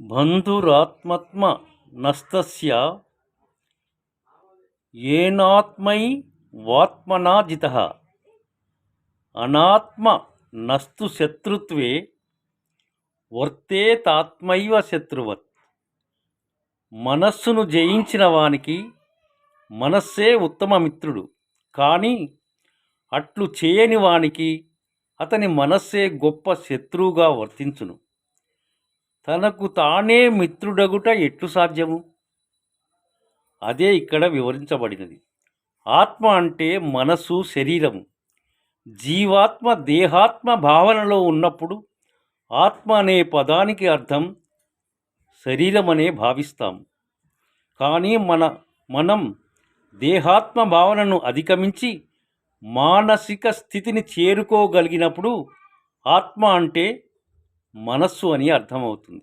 బంధురాత్మత్మ నస్తస్య ఏనాత్మై వాత్మనాజిత అనాత్మ నస్తు శత్రుత్వే వర్తేతాత్మైవ శత్రువత్ మనస్సును జయించిన వానికి మనస్సే ఉత్తమ మిత్రుడు కానీ అట్లు చేయని వానికి అతని మనస్సే గొప్ప శత్రువుగా వర్తించును తనకు తానే మిత్రుడగుట ఎట్లు సాధ్యము? అదే ఇక్కడ వివరించబడినది. ఆత్మ అంటే మనసు శరీరము. జీవాత్మ దేహాత్మ భావనలో ఉన్నప్పుడు ఆత్మ అనే పదానికి అర్థం శరీరం అనే భావిస్తాం. కానీ మన మనం దేహాత్మ భావనను అధిగమించి మానసిక స్థితిని చేరుకోగలిగినప్పుడు ఆత్మ అంటే మనస్సు అని అర్థమవుతుంది.